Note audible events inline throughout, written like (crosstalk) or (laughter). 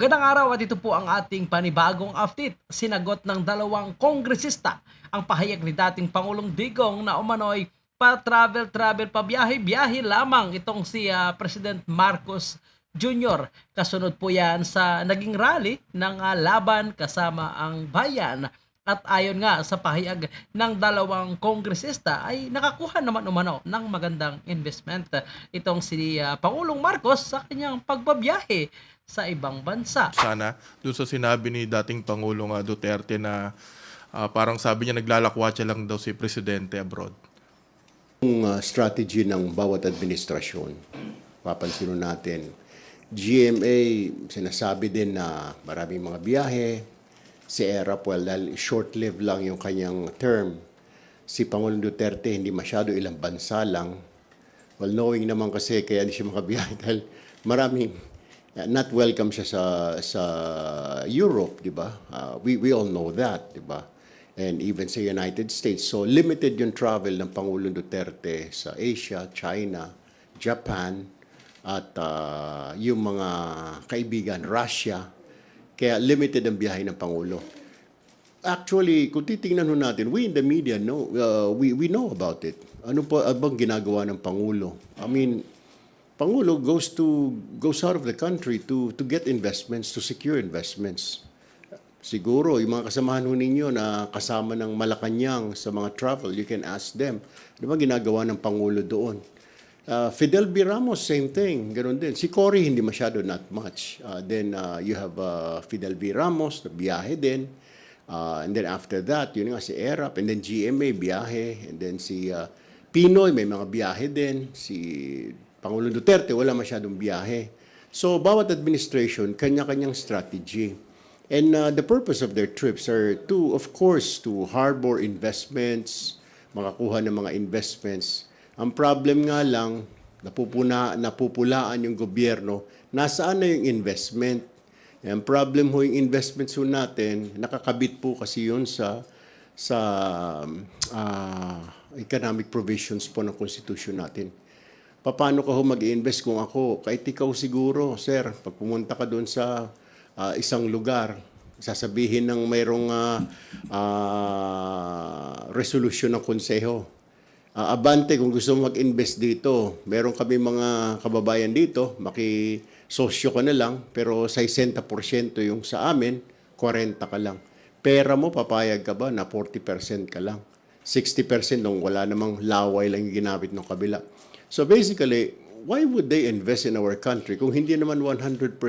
Gandang araw at ito po ang ating panibagong update. Sinagot ng dalawang kongresista ang pahayag ni dating Pangulong Digong na umano'y pa-travel-travel pa biyahe-biyahe lamang itong si ah, President Marcos Jr. Kasunod po yan sa naging rally ng ah, laban kasama ang bayan. At ayon nga sa pahayag ng dalawang kongresista ay nakakuha naman umano ng magandang investment itong si ah, Pangulong Marcos sa kanyang pagbabiyahe sa ibang bansa. sana doon sa sinabi ni dating Pangulong ah, Duterte na ah, parang sabi niya naglalakwatsa lang daw si Presidente abroad. Yung uh, strategy ng bawat administrasyon, papansin natin, GMA, sinasabi din na maraming mga biyahe, si ERAP, well, dahil short-lived lang yung kanyang term, si Pangulong Duterte hindi masyado ilang bansa lang, well, knowing naman kasi kaya di siya makabiyahe (laughs) dahil maraming not welcome siya sa sa Europe, di ba? Uh, we we all know that, di ba? And even sa United States. So limited yung travel ng Pangulong Duterte sa Asia, China, Japan, at uh, yung mga kaibigan, Russia. Kaya limited ang biyahe ng Pangulo. Actually, kung titingnan ho natin, we in the media know, uh, we, we know about it. Ano po abang ginagawa ng Pangulo? I mean, Pangulo goes to goes out of the country to to get investments, to secure investments. Siguro, yung mga kasamahan ho ninyo na kasama ng Malacanang sa mga travel, you can ask them, ano ba ginagawa ng Pangulo doon? Uh, Fidel B. Ramos, same thing, ganun din. Si Cory, hindi masyado, not much. Uh, then uh, you have uh, Fidel B. Ramos, biyahe din. Uh, and then after that, yun nga si ERAP, and then GMA, biyahe. And then si uh, Pinoy, may mga biyahe din. Si Pangulong Duterte, wala masyadong biyahe. So, bawat administration, kanya-kanyang strategy. And uh, the purpose of their trips are to, of course, to harbor investments, makakuha ng mga investments. Ang problem nga lang, napupuna, napupulaan yung gobyerno, nasaan na yung investment? Ang problem ho yung investments ho natin, nakakabit po kasi yun sa sa ah, economic provisions po ng constitution natin. Paano ka ho mag-invest kung ako? Kahit ikaw siguro, sir, pag pumunta ka doon sa ah, isang lugar, sasabihin ng mayroong ah, ah, resolution ng konseho. Ah, abante, kung gusto mo mag-invest dito, meron kami mga kababayan dito, maki-sosyo ka na lang, pero 60% yung sa amin, 40 ka lang. Pera mo, papayag ka ba na 40% ka lang? 60% nung wala namang laway lang yung ginamit ng kabila. So basically, why would they invest in our country kung hindi naman 100%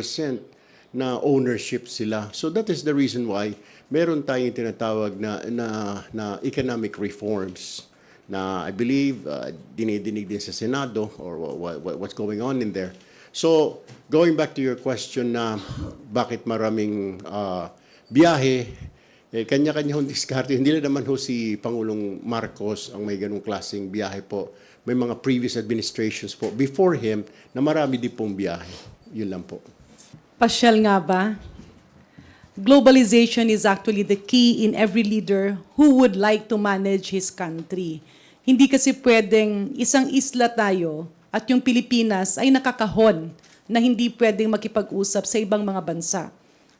na ownership sila? So that is the reason why meron tayong tinatawag na, na, na economic reforms na I believe uh, dinidinig din sa Senado or wha- wha- what's going on in there. So, going back to your question na bakit maraming uh, biyahe, eh, kanya-kanya hong (laughs) diskarte. Hindi na naman ho si Pangulong Marcos ang may ganong klaseng biyahe po. May mga previous administrations po before him na marami din pong biyahe. Yun lang po. Pasyal nga ba? Globalization is actually the key in every leader who would like to manage his country. Hindi kasi pwedeng isang isla tayo at yung Pilipinas ay nakakahon na hindi pwedeng makipag-usap sa ibang mga bansa.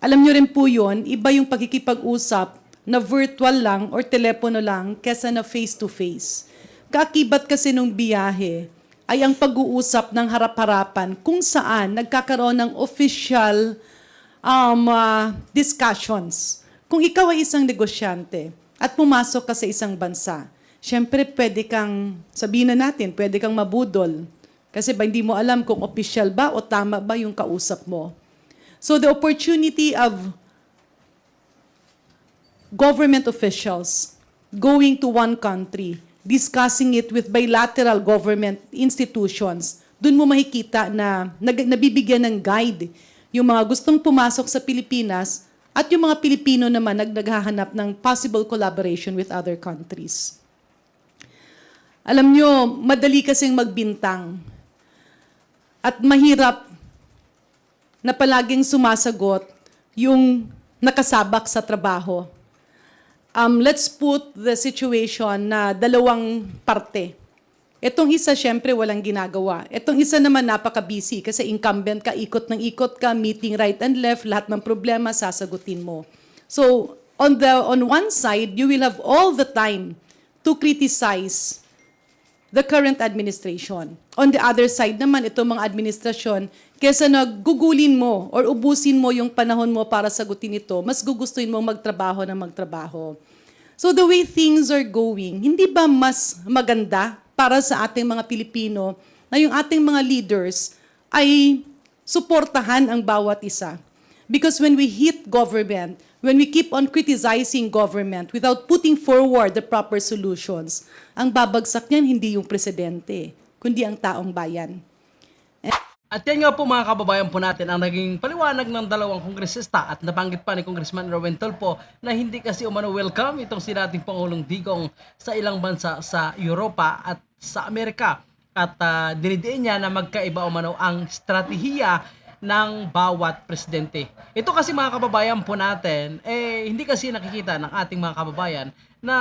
Alam nyo rin po yun, iba yung pagkikipag-usap na virtual lang or telepono lang kesa na face-to-face. Kaakibat kasi nung biyahe ay ang pag-uusap ng harap-harapan kung saan nagkakaroon ng official um, ah, discussions. Kung ikaw ay isang negosyante at pumasok ka sa isang bansa, syempre pwede kang, sabihin na natin, pwede kang mabudol. Kasi ba hindi mo alam kung official ba o tama ba yung kausap mo. So the opportunity of government officials going to one country, discussing it with bilateral government institutions, dun mo makikita na nabibigyan ng guide yung mga gustong pumasok sa Pilipinas at yung mga Pilipino naman nag naghahanap ng possible collaboration with other countries. Alam nyo, madali kasing magbintang at mahirap na palaging sumasagot yung nakasabak sa trabaho. Um, let's put the situation na dalawang parte. Etong isa, syempre, walang ginagawa. Etong isa naman, napaka-busy kasi incumbent ka, ikot ng ikot ka, meeting right and left, lahat ng problema, sasagutin mo. So, on, the, on one side, you will have all the time to criticize the current administration. On the other side naman, itong mga administrasyon, kesa naggugulin mo or ubusin mo yung panahon mo para sagutin ito, mas gugustuhin mo magtrabaho na magtrabaho. So the way things are going, hindi ba mas maganda para sa ating mga Pilipino na yung ating mga leaders ay suportahan ang bawat isa? Because when we hit government, when we keep on criticizing government without putting forward the proper solutions, ang babagsak niyan hindi yung presidente, kundi ang taong bayan. At yan nga po mga kababayan po natin ang naging paliwanag ng dalawang kongresista at nabanggit pa ni Congressman Erwin Tolpo na hindi kasi umano welcome itong si dating Pangulong Digong sa ilang bansa sa Europa at sa Amerika. At uh, dinidiin niya na magkaiba umano ang strategiya ng bawat presidente. Ito kasi mga kababayan po natin, eh hindi kasi nakikita ng ating mga kababayan na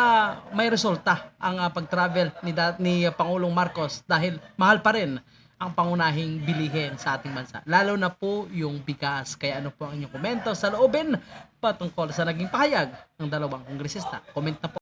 may resulta ang ah, pag-travel ni, ni ah, Pangulong Marcos dahil mahal pa rin ang pangunahing bilihin sa ating bansa. Lalo na po yung bigas. Kaya ano po ang inyong komento sa loobin patungkol sa naging pahayag ng dalawang kongresista. Comment na po.